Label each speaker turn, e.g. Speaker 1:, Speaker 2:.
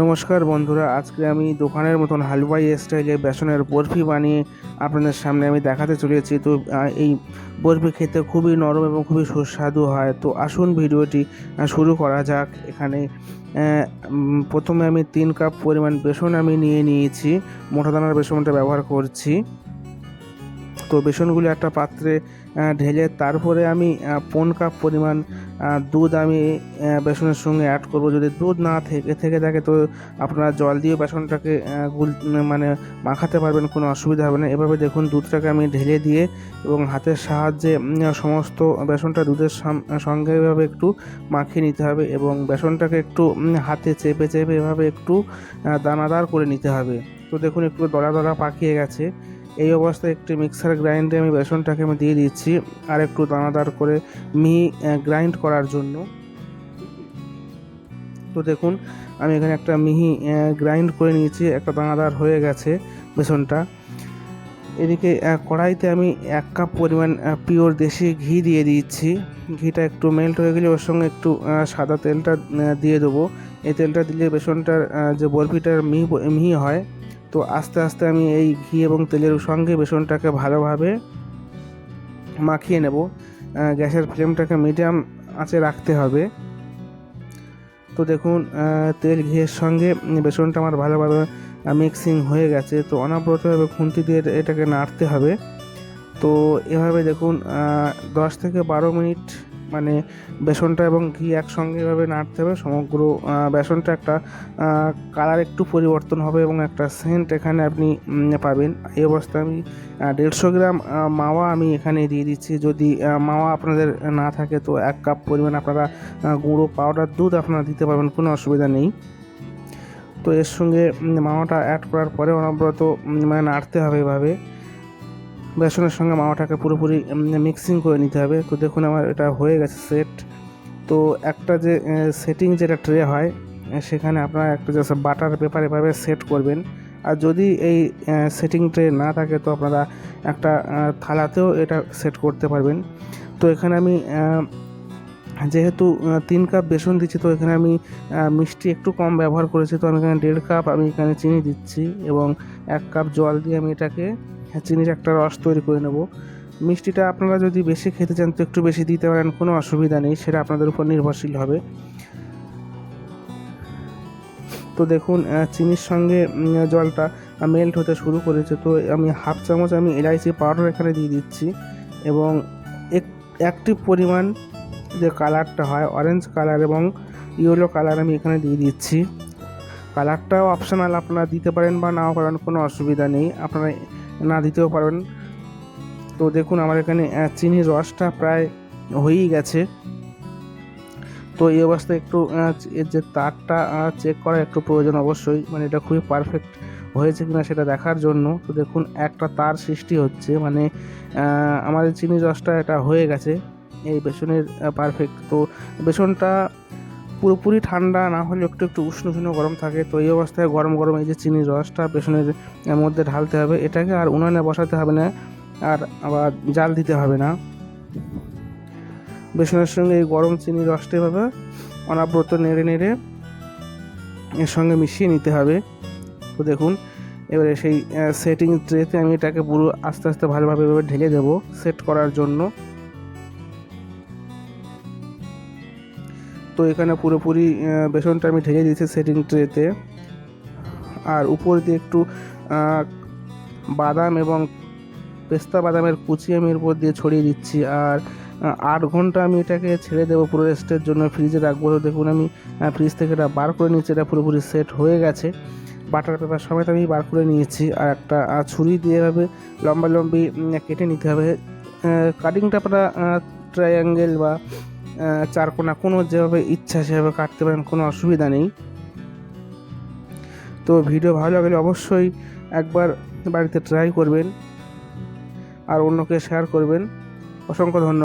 Speaker 1: নমস্কার বন্ধুরা, আজকে আমি দোকানের মতন হালুয়াই স্টাইলে বেসনের বরফি বানিয়ে আপনাদের সামনে আমি দেখাতে চলেছি। তো এই বরফি খেতে খুবই নরম এবং খুবই সুস্বাদু হয়। তো, আসুন ভিডিওটি শুরু করা যাক এখানে। প্রথমে আমি তিন কাপ পরিমাণ বেসন আমি নিয়ে নিয়েছি। মোটা দানার বেসনটা ব্যবহার করছি। তো বেসনগুলো একটা পাত্রে ঢেলে তারপরে আমি পৌন কাপ পরিমাণ দুধ আমি বেসনের সঙ্গে অ্যাড করব। যদি দুধ না থেকে থেকে থাকে তো আপনারা জল দিয়ে বেসনটাকে গুল মানে মাখাতে পারবেন, কোনো অসুবিধা হবে না। এভাবে দেখুন দুধটাকে আমি ঢেলে দিয়ে এবং হাতের সাহায্যে সমস্ত বেসনটা দুধের সঙ্গে এভাবে একটু মাখিয়ে নিতে হবে এবং বেসনটাকে একটু হাতে চেপে চেপে এভাবে একটু দানাদার করে নিতে হবে। তো দেখুন একটু দলা দলা পাকিয়ে গেছে। এই অবস্থায় একটি মিক্সার গ্রাইন্ডে আমি বেসনটাকে আমি দিয়ে দিচ্ছি আর একটু দানাদার করে মিহি গ্রাইন্ড করার জন্য। তো দেখুন, আমি এখানে একটা মিহি গ্রাইন্ড করে নিয়েছি, একটা দানাদার হয়ে গেছে বেসনটা। এদিকে কড়াইতে আমি এক কাপ পরিমাণ পিওর দেশি ঘি দিয়ে দিচ্ছি। ঘিটা একটু মেল্ট হয়ে গেলে ওর সঙ্গে একটু সাদা তেলটা দিয়ে দেবো। এই তেলটা দিলে বেসনটার যে বরফিটার মিহি মিহি হয় তো আস্তে আস্তে আমি এই ঘি এবং তেলের সঙ্গে বেসনটাকে ভালোভাবে মাখিয়ে নেব। গ্যাসের ফ্লেমটাকে মিডিয়াম আঁচে রাখতে হবে। তো দেখুন তেল ঘিয়ের সঙ্গে বেসনটা আমার ভালোভাবে মিক্সিং হয়ে গেছে। তো অনবরতভাবে খুন্তি দিয়ে এটাকে নাড়তে হবে। তো এভাবে দেখুন দশ থেকে বারো মিনিট মানে বেসনটা এবং ঘি একসঙ্গে এভাবে নাড়তে হবে। সমগ্র বেসনটা একটা কালার একটু পরিবর্তন হবে এবং একটা সেন্ট এখানে আপনি পাবেন। এই অবস্থায় আমি দেড়শো গ্রাম মাওয়া আমি এখানে দিয়ে দিচ্ছি। যদি মাওয়া আপনাদের না থাকে তো এক কাপ পরিমাণ আপনারা গুঁড়ো পাউডার দুধ আপনারা দিতে পারবেন, কোনো অসুবিধা নেই। তো এর সঙ্গে মাওয়াটা অ্যাড করার পরে অনবরত মানে নাড়তে হবে এভাবে। বেসনের সঙ্গে মাওয়াটাকে পুরোপুরি মিক্সিং করে নিতে হবে। তো দেখুন আমার এটা হয়ে গেছে সেট তো একটা যে সেটিং যেটা ট্রে হয় সেখানে আপনারা একটা জাস্ট বাটার পেপার এভাবে সেট করবেন। আর যদি এই সেটিং ট্রে না থাকে, তো আপনারা একটা থালাতেও এটা সেট করতে পারবেন। তো এখানে আমি যেহেতু তিন কাপ বেসন দিচ্ছি, তো এখানে আমি মিষ্টি একটু কম ব্যবহার করেছি। তো আমি এখানে দেড় কাপ আমি এখানে চিনি দিচ্ছি এবং এক কাপ জল দিয়ে আমি এটাকে চিনির একটা রস তৈরি করে নেব। মিষ্টিটা আপনারা যদি বেশি খেতে চান তো একটু বেশি দিতে পারেন, কোনো অসুবিধা নেই, সেটা আপনাদের উপর নির্ভরশীল হবে। তো দেখুন চিনির সঙ্গে জলটা মেল্ট হতে শুরু করেছে। তো আমি হাফ চামচ আমি এলাইচি পাউডার এখানে দিয়ে দিচ্ছি এবং এক, একটি পরিমাণ যে কালারটা হয় অরেঞ্জ কালার এবং ইয়েলো কালার আমি এখানে দিয়ে দিচ্ছি। কালারটাও অপশনাল আপনারা দিতে পারেন বা নাও পারেন, কোনো অসুবিধা নেই। আপনারা না দিতেও পারেন তো দেখুন, আমার এখানে চিনির রসটা প্রায় হয়েই গেছে। তো এই অবস্থায় একটু এর যে তারটা চেক করা একটু প্রয়োজন অবশ্যই। মানে এটা খুবই পারফেক্ট হয়েছে কিনা সেটা দেখার জন্য। তো দেখুন, একটা তার সৃষ্টি হচ্ছে। মানে আমাদের চিনির রসটা এটা হয়ে গেছে। এই বেসনের পারফেক্ট তো বেসনটা পুরোপুরি ঠান্ডা না হলে একটু একটু উষ্ণ উষ্ণ গরম থাকে। তো এই অবস্থায় গরম গরম এই যে চিনির রসটা আহ, মধ্যে ঢালতে হবে। এটাকে আর উনানে বসাতে হবে না আর আবার জাল দিতে হবে না। বেসনের সঙ্গে এই গরম চিনির রসটা এভাবে অনাব্রত নেড়ে নেড়ে এর সঙ্গে মিশিয়ে নিতে হবে। তো দেখুন এবারে সেই সেটিং ট্রেতে আমি এটাকে পুরো আস্তে আস্তে ভালোভাবে এভাবে ঢেলে দেবো সেট করার জন্য। তো এখানে পুরোপুরি বেসনটা আমি ঢেলে দিয়েছি সেটিং ট্রেতে আর উপর দিয়ে একটু বাদাম এবং পেস্তা বাদামের কুচি আমি এর উপর দিয়ে ছড়িয়ে দিচ্ছি। আর আট ঘণ্টা আমি এটাকে ছেড়ে দেবো পুরো রেস্টের জন্য। ফ্রিজে রাখব। তো দেখুন আমি ফ্রিজ থেকে এটা বার করে নিয়েছি। এটা পুরোপুরি সেট হয়ে গেছে। বাটার পেপার সমেত আমি বার করে নিয়েছি। আর একটা ছুরি দিয়ে এভাবে লম্বা লম্বি কেটে নিতে হবে। কাটিংটা আপনারা ট্রায়াঙ্গেল বা চারকোনা কোনো যেভাবে ইচ্ছা সেভাবে কাটতে পারেন, কোনো অসুবিধা নেই। তো ভিডিও ভালো লাগলে অবশ্যই একবার বাড়িতে ট্রাই করবেন আর অন্যকে শেয়ার করবেন। অসংখ্য ধন্যবাদ।